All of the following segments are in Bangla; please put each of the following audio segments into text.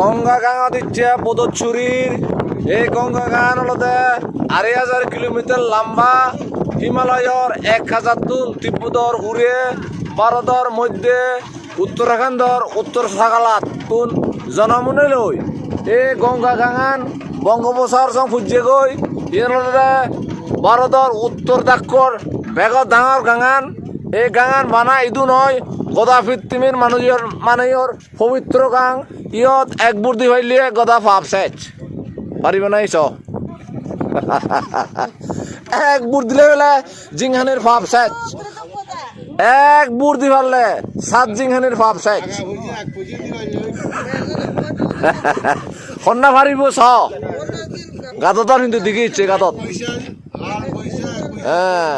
গঙ্গা গাঙা দিচ্ছে পদচুরির এই গঙ্গা গান হলতে আড়াই হাজার কিলোমিটার লম্বা। হিমালয়র এক হাজার তুন তিব্বতর উড়ে, ভারতর মধ্যে, উত্তরাখণ্ডর উত্তর সাগালাত তুন জনমনে লই। এই গঙ্গা গাঙান বঙ্গোপসাগর সং ফুজে গই। ইয়ে ভারতর উত্তর দাক্ষর বেগত ডাঙর গাঙান এই গাঙান বানা ইদু নয় গদা পৃথিবীর মানুষের মানুষের পবিত্র গাং। ইয়ত এক বুর্দি হইলিয়ে গদা ফাপ সেচ। পারিবে নাই চ এক বুর দিলে বেলে জিংহানের ফাপ সেচ। এক বুর দি পারলে সাত জিংহানের ফাপ সেচ। কন্যা পারিব ছ গাতত কিন্তু দিকে ইচ্ছে গাতত হ্যাঁ।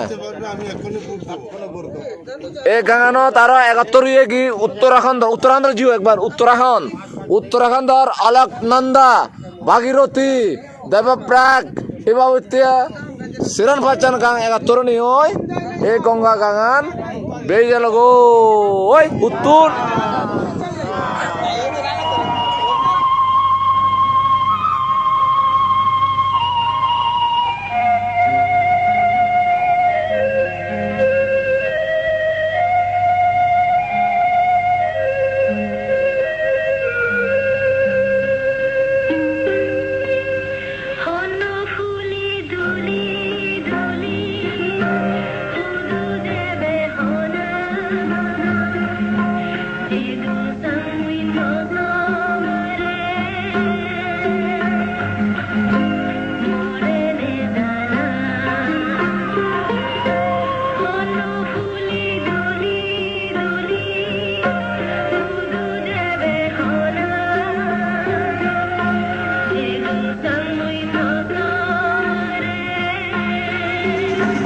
এই গাঙানো তার একাত্তর ইয়ে কি উত্তরাখণ্ড উত্তরাখণ্ড জিও একবার উত্তরাখণ্ড উত্তরাখণ্ডর অলকনন্দা ভাগীরথী দেবপ্রাগ এবাবতিয়া সিরান ফাচান গাং একাত্তর নি ওই এই গঙ্গা গাঙান বেজে লগো। ওই উত্তর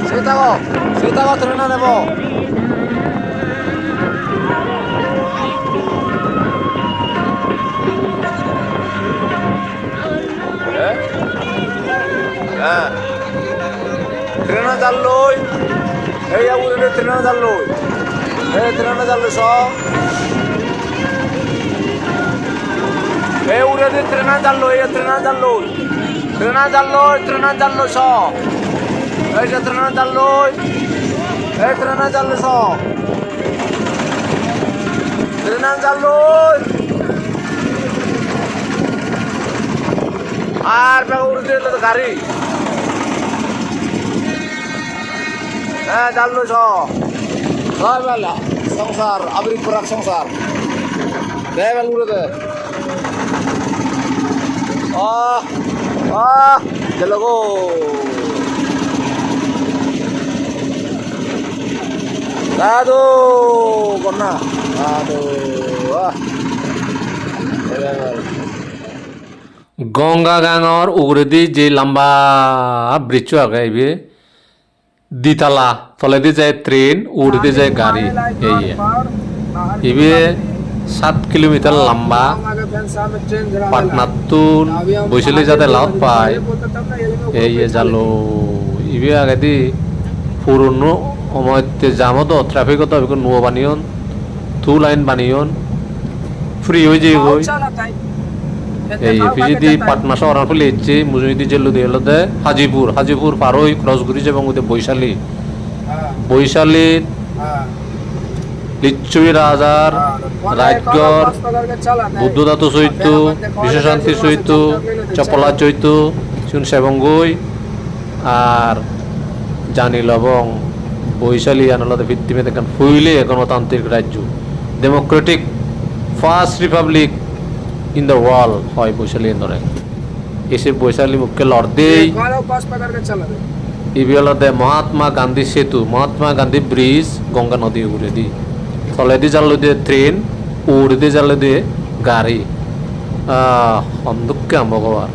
সীতাগো সীতাগো ট্রেনে নেব। হ্যাঁ ট্রেনে জাল লই এই উড়ে ট্রেনে জাল লই এই ট্রেনে জাল লই সব। এই উড়ে দিয়ে ট্রেনে জাল লই এই ট্রেনে জাল লই ট্রেনে জাল লই ট্রেনে জাল লই সব। এই যে ট্রেনে জাল লই এই ট্রেনে জাল লই সব। ট্রেনে জাল লই আর উড়ে দিয়ে তো গাড়ি। হ্যাঁ জাল লই সব। ছয় বেলা, সংসার, আবরি পুরাক সংসার। দে বেল উড়ে দে আহ আহ চলো গো দাদু কন্যা দাদু আহ গঙ্গা গাঙর উগরেদি যে লম্বা ব্রিজ আগে ইবে দ্বিতলা তলেদি যায় ট্রেন উড়দি যায় গাড়ি এই ইবে সাত কিলোমিটার লম্বা পাটনাতুন বৈশালী যাতে লাভ পায় এই জালো। ইবে আগেদি পুরনো সময়তে জামতো ট্রাফিকত নুয়া বানিয়ন টু লাইন বানিয়ন ফ্রি হয়ে যায় গই এই পিজিদি পাটনা শহর ফলে ইচ্ছে মুজুমিদি জেলু দিয়ে হলতে হাজিপুর হাজিপুর পারোই ক্রস ঘুরি এবং ওদের বৈশালী। বৈশালীর লিচ্ছুই রাজার রাজগড় বুদ্ধদাত চৈত্য বিশ্বশান্তি চৈত্য চপলা চৈত্য চুন সেবঙ্গই আর জানি লবং, বৈশালী আনালতে ভিত্তিমে দেখেন ফুইলে গণতান্ত্রিক রাজ্য। Democratic first republic in the world হয় বৈশালী ইন্দরে এসে বৈশালী মুখকে লড়দেই ইবিয়লতে মহাত্মা গান্ধী সেতু, মহাত্মা গান্ধী ব্রিজ, গঙ্গা নদী উড়ে দি তলেদি জানলো দিয়ে ট্রেন উড়ে দিয়ে জাল দিয়ে গাড়ি। অন্ধুককে ভগবান